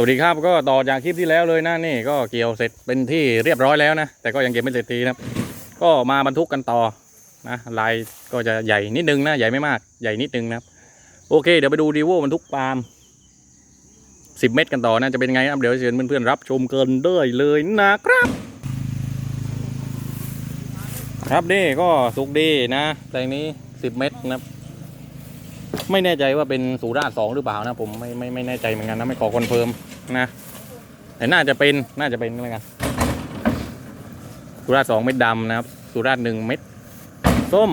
สวัสดีครับก็ต่อจากคลิปที่แล้วเลยนะนี่ก็เกี่ยวเสร็จเป็นที่เรียบร้อยแล้วนะแต่ก็ยังเก็บไม่เสร็จทีนะก็มาบรรทุกกันต่อนะลายก็จะใหญ่นิดนึงนะใหญ่ไม่มากใหญ่นิดนึงนะโอเคเดี๋ยวไปดูดีโวบรรทุกปาล์ม10 เมตรกันต่อนะจะเป็นไงครับเดี๋ยวเชิญเพื่อนๆรับชมเกันได้เลยนะครับ ครับนี่ก็สุกดีนะแต่นี้ 10 เมตรนะไม่แน่ใจว่าเป็นสุราษฎร์สองหรือเปล่านะผมไม่ไม่ไม่แน่ใจเหมือนกันนะไม่ขอคอนเฟิร์ม นะแต่น่าจะเป็นน่าจะเป็นอะไรกันสุราษฎร์สองเม็ดดำนะครับ สุราษฎร์หนึ่งเม็ดส้ม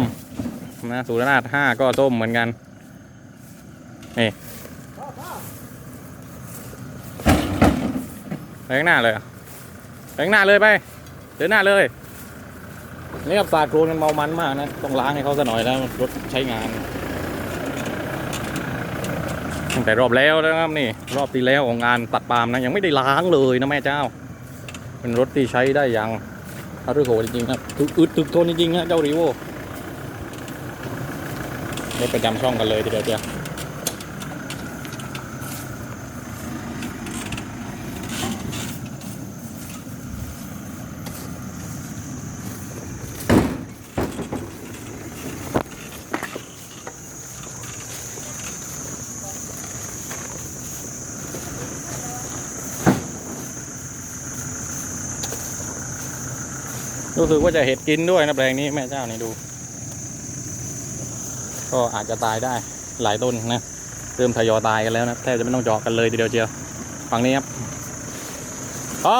นะสุราษฎร์ห้าก็ส้มเหมือนกันนี่ไปข้างหน้าเลยเหรอไปข้างหน้าเลยไปเดินหน้าเลยนี่ครับสาดโครนกันเมามันมากนะ ต้องล้างให้เขาซะหน่อยแล้วรถใช้งาน ตั้งแต่รอบแล้วนะครับนี่รอบที่แล้วของงานตัดปาล์มนะยังไม่ได้ล้างเลยนะแม่เจ้า เป็นรถที่ใช้ได้อย่างอารุโหจริงๆครับถึกอึดถึกทนจริงๆฮะเจ้ารีโวรถประจำช่องกันเลยทีเดียวเจ้า รู้สึกว่าจะเห็ดกินด้วยนะแปลงนี้แม่เจ้านี่ดู ก็อาจจะตายได้หลายต้นนะ เริ่มทยอยตายกันแล้วนะแทบจะไม่ต้องเจาะกันเลยทีเดียวเชียวฝั่งนี้ครับพ่อ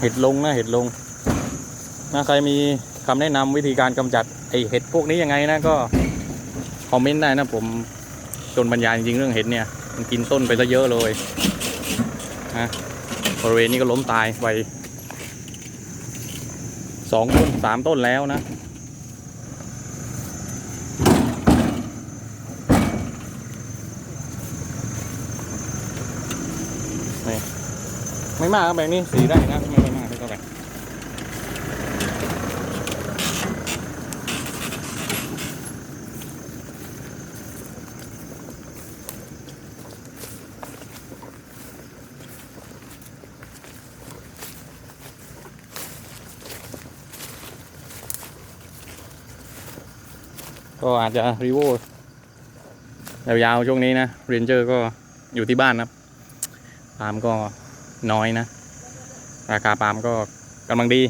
เห็ดลงนะเห็ดลงนะใครมีคำแนะนำวิธีการกำจัดไอเห็ดพวกนี้ยังไงนะก็คอมเมนต์ได้นะผมจนบรรยายจริงเรื่องเห็ดเนี่ย มันกินต้นไปซะเยอะเลยนะ บริเวณนี้ก็ล้มตายไปสองต้นสามต้นแล้วนะนี่ไม่มากครับแบบนี้สีได้นะไม่ไม่มากเท่าไหร่ ก็อาจจะรีโวยาวๆช่วงนี้นะเรนเจอร์ก็อยู่ที่บ้านนะปาล์มก็น้อยนะ ราคาปาล์มก็กำลังดี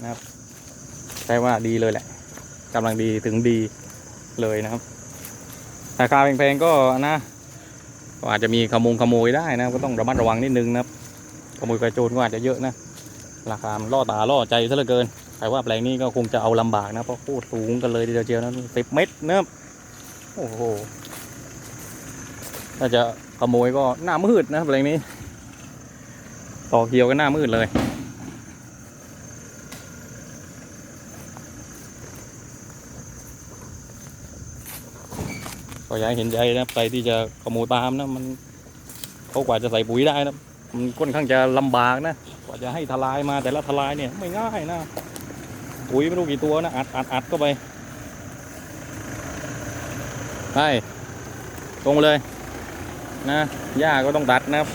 นะครับใช่ว่าดีเลยแหละกำลังดีถึงดีเลยนะครับ ราคาแพงๆก็นะก็อาจจะมีขโมงขโมยได้นะ ก็ต้องระมัดระวังนิดนึงนะครับขโมยกระโจนก็อาจจะเยอะนะ ราคาล่อตาล่อใจซะเหลือเกิน แต่ว่าแปลงนี้ก็คงจะเอาลำบากนะเพราะโคตรสูงกันเลยทีเดียวนะสิบเมตรนะโอ้โหถ้าจะขโมยก็หน้ามืดนะแปลงนี้ ต่อเกียวก็หน้ามืดเลยก็อยากเห็นใจนะใครที่จะขโมยปาล์มนะมันเขากว่าจะใส่ปุ๋ยได้นะมันค่อนข้างจะลำบากนะกว่าจะให้ทลายมาแต่ละทลายเนี่ยไม่ง่ายนะ ปุ๋ยไม่รู้กี่ตัวนะ อัดอัดอัดเข้าไปไปตรงเลยนะหญ้าก็ต้องตัดนะครับ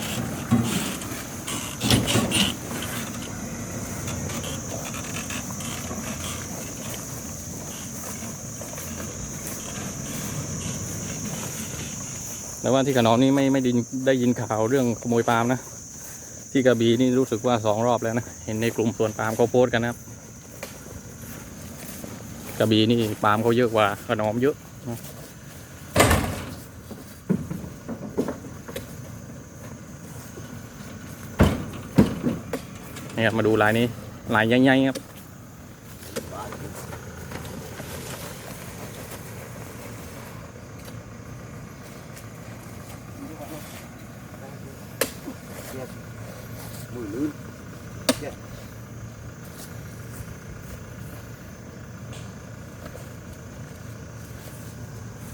แต่ว่าที่ขนอมนี่ไม่ไม่ไดยินได้ยินข่าวเรื่องขโมยปาล์มนะ ที่กระบี่นี่รู้สึกว่าสองรอบแล้วนะ เห็นในกลุ่มสวนปาล์มเขาโพสต์กันนะครับ กระบี่นี่ปาล์มเขาเยอะกว่าขนอมเยอะนะนี่ครับมาดูลายนี้ลายใหญ่ๆครับมือลื่นเจ็บ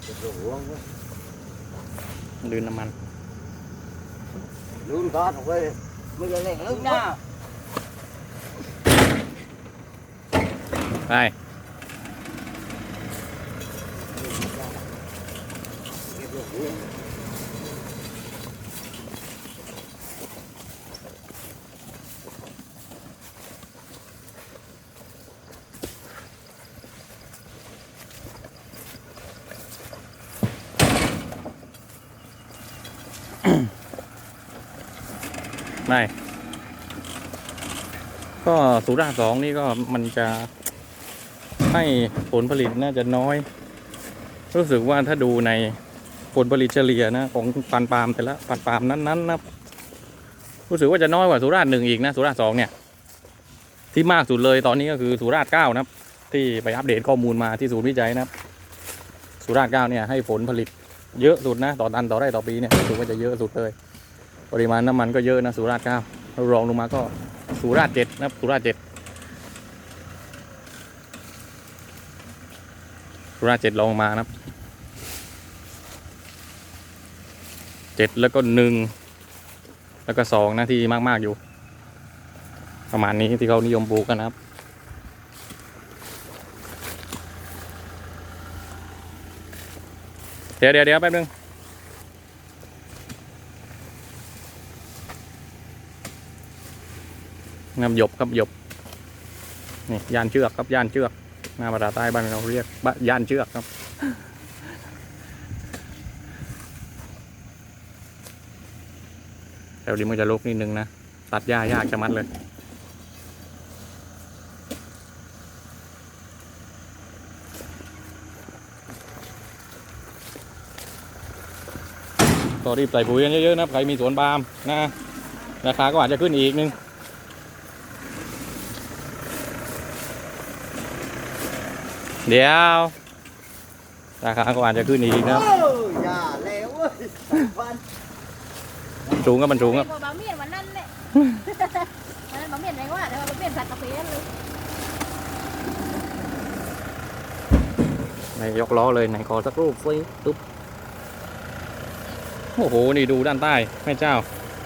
เจ็บหัวเว้ย ลื่นน้ำมันลื่นก้อนออกไปไม่ได้เล่นลื่นนะไป ไม่ ก็สุราสองนี่ก็มันจะให้ผลผลิตน่าจะน้อย รู้สึกว่าถ้าดูในผลผลิตเฉลี่ยนะของปันปาล์มแต่ละปันปาล์มนั้นๆนะรู้สึกว่าจะน้อยกว่าสุราษฎร์หนึ่งอีกนะสุราษฎร์สองเนี่ย ที่มากสุดเลยตอนนี้ก็คือสุราษฎร์เก้านะครับ ที่ไปอัปเดตข้อมูลมาที่ศูนย์วิจัยนะครับ สุราษฎร์เก้าเนี่ยให้ผลผลิตเยอะสุดนะต่อตันต่อไร่ต่อปีเนี่ยรู้สึกว่าจะเยอะสุดเลย ปริมาณน้ำมันก็เยอะนะสุราษฎร์เก้ารองลงมาก็สุราษฎร์เจ็ดนะครับสุราษฎร์เจ็ดสุราษฎร์เจ็ดลงมานะครับเจ็ดแล้วก็หนึ่งแล้วก็สองนะที่มาก ๆ อยู่ ประมาณนี้ที่เขานิยมปลูกกันนะครับ เดี๋ยวเดี๋ยวเดี๋ยวแป๊บนึง น้ำหยบครับหยบนี่ยานเชือกครับยานเชือกหน้าภาษาใต้บ้านเราเรียกยานเชือกครับแถวนี้มันจะลกนิดนึงนะตัดหญ้ายากจะมัดเลยก็รีบใส่ปุ๋ยกันเยอะๆนะใครมีสวนปาล์มนะราคาก็อาจจะขึ้นอีกนึง เดี๋ยวราคาก็อาจจะขึ้นอีกนะครับโอ้ยอย่าแล้วเว้ยฟันสูงก็มันสูงครับไอ้บะเมียนวันนั้นเนี่ยวันนั้นบะเมียนไหนว่าแต่ว่าบะเมียนสัตว์กาแฟเลยไม่ยกล้อเลยไหนขอสักรูปสิตุ๊บโอ้โห นี่ดูด้านใต้แม่เจ้า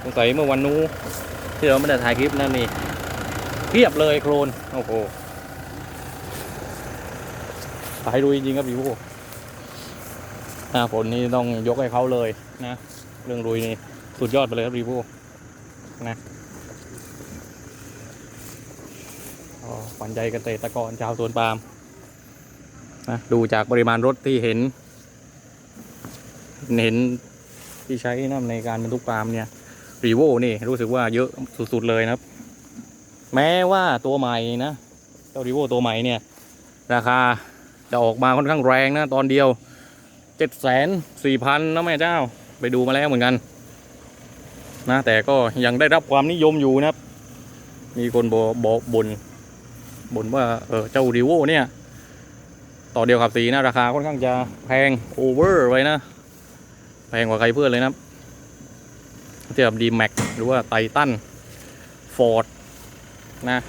สงสัยเมื่อวันนู้นที่เราไม่ได้ถ่ายคลิปนั่นนี่เพียบเลยโครน โอ้โห สายรุยจริงครับพี่ผู้หน้าฝนนี่ต้องยกให้เขาเลยนะ เรื่องรุยนี่สุดยอดไปเลยครับพี่ผู้นะอ๋อขวัญใจเกษตรกรชาวสวนปาล์มนะดูจากปริมาณรถที่เห็น เห็นที่ใช้นะในการบรรทุกปาล์มเนี่ยรีโวนี่รู้สึกว่าเยอะสุดๆเลยนะครับ แม้ว่าตัวใหม่นะเจ้ารีโวตัวใหม่เนี่ย ราคา จะออกมาค่อนข้างแรงนะตอนเดียวเจ็ดแสนสี่พันนะแม่เจ้าไปดูมาแล้วเหมือนกัน นะแต่ก็ยังได้รับความนิยมอยู่นะครับ มีคนบอกบอกบนบนว่าเออเจ้ารีโวเนี่ย ต่อเดียวขับสีนะราคาค่อนข้างจะแพงโอเวอร์ไว้นะ แพงกว่าใครเพื่อนเลยนะเทียบดีแม็กหรือว่าไททันฟอร์ดนะ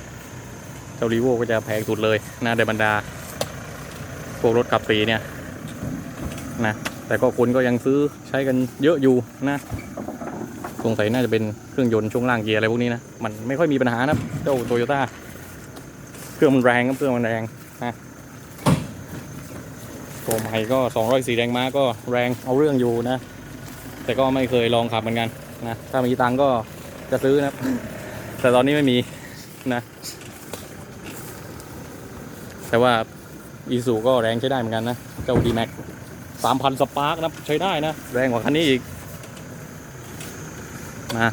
เจ้ารีโวก็จะแพงสุดเลยนะในบรรดา พวกรถขับสีเนี่ยนะแต่ก็คนก็ยังซื้อใช้กันเยอะอยู่นะสงสัยน่าจะเป็นเครื่องยนต์ช่วงล่างเกียร์อะไรพวกนี้นะมันไม่ค่อยมีปัญหานะเจ้าโตโยต้าเครื่องมันแรงครับเครื่องมันแรงตัวใหม่ก็204แรงม้าก็แรงเอาเรื่องอยู่นะ แต่ก็ไม่เคยลองขับเหมือนกันนะถ้ามีตังก็จะซื้อนะแต่ตอนนี้ไม่มีนะ แต่ว่า อีซูก็แรงใช้ได้เหมือนกันนะ เจ้าดีแม็กสามพันสปาร์กนะใช้ได้นะ แรงกว่าคันนี้อีกนะ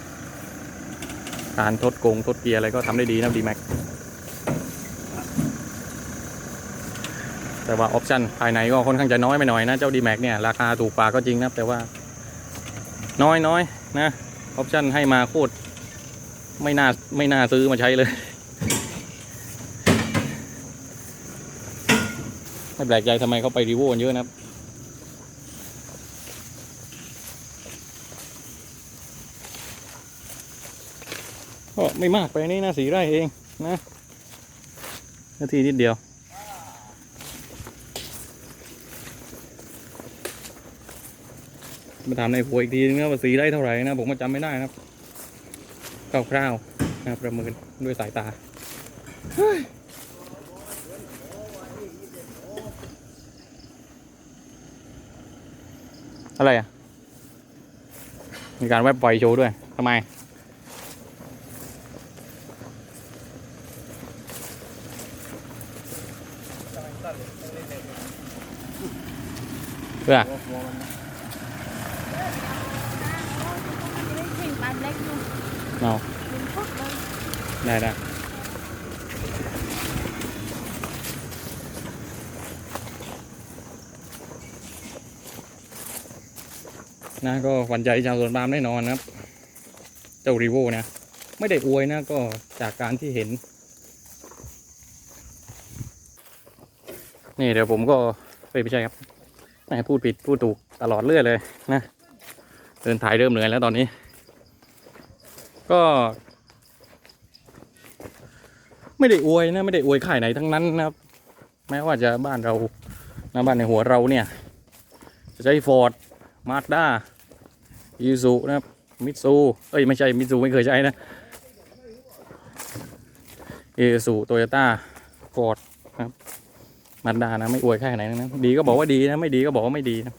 การทดกงทดเกียร์อะไรก็ทำได้ดีนะดีแม็กแต่ว่าออปชันภายในก็ค่อนข้างจะน้อยไปหน่อยนะ เจ้า d m a x เนี่ยราคาถูกกว่าก็จริงนะ แต่ว่าน้อยน้อยนะออปชันให้มาโคตรไม่น่าไม่น่าซื้อมาใช้เลย ไม่แปลกใจทำไมเขาไปรีโวกันเยอะนะครับ ก็ไม่มากไปนี่นะสีไร่เองนะนาทีนิดเดียวมาถามในหัวอีกทีนึงนะว่าสีได้เท่าไหร่นะ ผมก็จำไม่ได้นะครับคร่าวๆนะประเมินด้วยสายตาเฮ้ย อะไรอะ มีการแวบปล่อยโชว์ด้วยทำไม เพื่อวิ่งปานเล็กอยู่เอาได้ได้ นะ ก็หวันใจชาวสวนปาล์มแน่นอนนะครับ เจ้ารีโวนะ ไม่ได้อวยนะก็จากการที่เห็น นี่เดี๋ยวผมก็เอ้ยไม่ใช่ครับแหม่พูดผิดพูดถูกตลอดเรื่อยเลยนะ เดินถ่ายเริ่มเหนื่อยแล้วตอนนี้ ก็ไม่ได้อวยนะไม่ได้อวยค่ายไหนทั้งนั้นนะครับ แม้ว่าจะบ้านเรานะบ้านในหัวเราเนี่ย จะใช้ฟอร์ดมาด้า ยูซูนะครับมิตซูเอ้ยไม่ใช่มิตซูไม่เคยใช้นะเอซูโตโยต้าฟอร์ดนะครับมาดานะไม่อวยค่ไหนนั้นดีก็บอกว่าดีนะไม่ดีก็บอกว่าไม่ดีนะ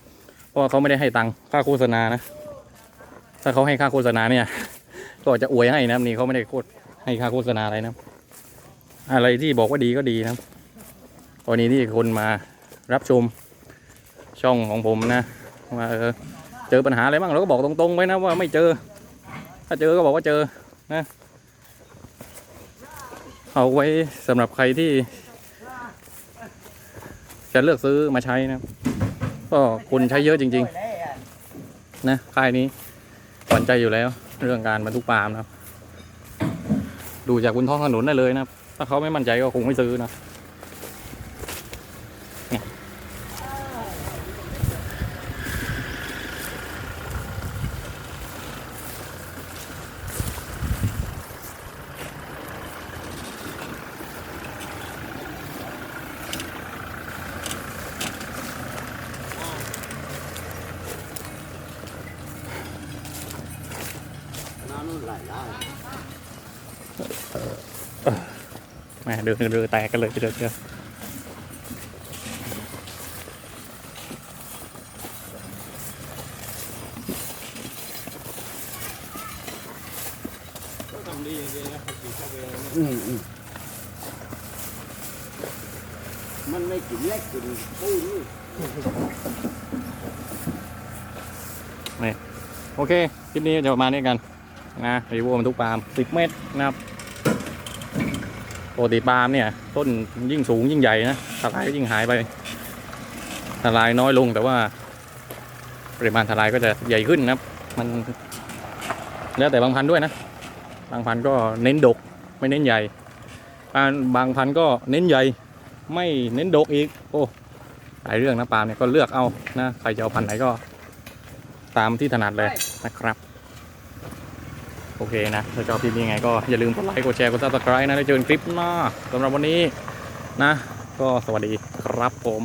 เพราะว่าเขาไม่ได้ให้ตังค่าโฆษณานะ ถ้าเขาให้ค่าโฆษณาเนี่ย ก็จะอวยให้นะนี่เขาไม่ได้โคตรให้ค่าโฆษณาอะไรนะ อะไรที่บอกว่าดีก็ดีนะตอนนี้ที่คนมารับชมช่องของผมนะว่าเออ เจอปัญหาอะไรบ้างเราก็บอกตรงๆไว้นะว่าไม่เจอ ถ้าเจอก็บอกว่าเจอนะ เอาไว้สำหรับใครที่ จะเลือกซื้อมาใช้นะก็คนใช้เยอะจริง ๆ นะค่ายนี้หวั่นใจอยู่แล้ว เรื่องการบรรทุกปาล์มนะครับ ดูจากบนท้องถนนได้เลยนะครับ ถ้าเขาไม่มั่นใจก็คงไม่ซื้อนะ ม่เดินเรือแตกกันเลยทีเดียวเชียวอืมอืมมันไม่กินเล็กกินปูนี่โอเค คลิปนี้จะประมาณนี้กัน นะรีวิวบรรทุกปาล์ม10 เมตรนะครับ ปกติปาล์มเนี่ย ต้นยิ่งสูงยิ่งใหญ่นะทลายก็ยิ่งหายไปทลายน้อยลงแต่ว่า ปริมาณทลายก็จะใหญ่ขึ้นนะครับ มันแล้วแต่บางพันธุ์ด้วยนะ บางพันธุ์ก็เน้นดกไม่เน้นใหญ่บางบางพันธุ์ก็เน้นใหญ่ไม่เน้นดกอีก โอ้หลายเรื่องนะปาล์มเนี่ยก็เลือกเอานะใครจะเอาพันธุ์ไหนก็ตามที่ถนัดเลยนะครับ โอเคนะ ถ้าชอบคลิปนี้ไงก็อย่าลืมกดไลค์กดแชร์กด subscribe นะได้เจอกันคลิปหน้าสำหรับวันนี้นะ ก็สวัสดีครับผม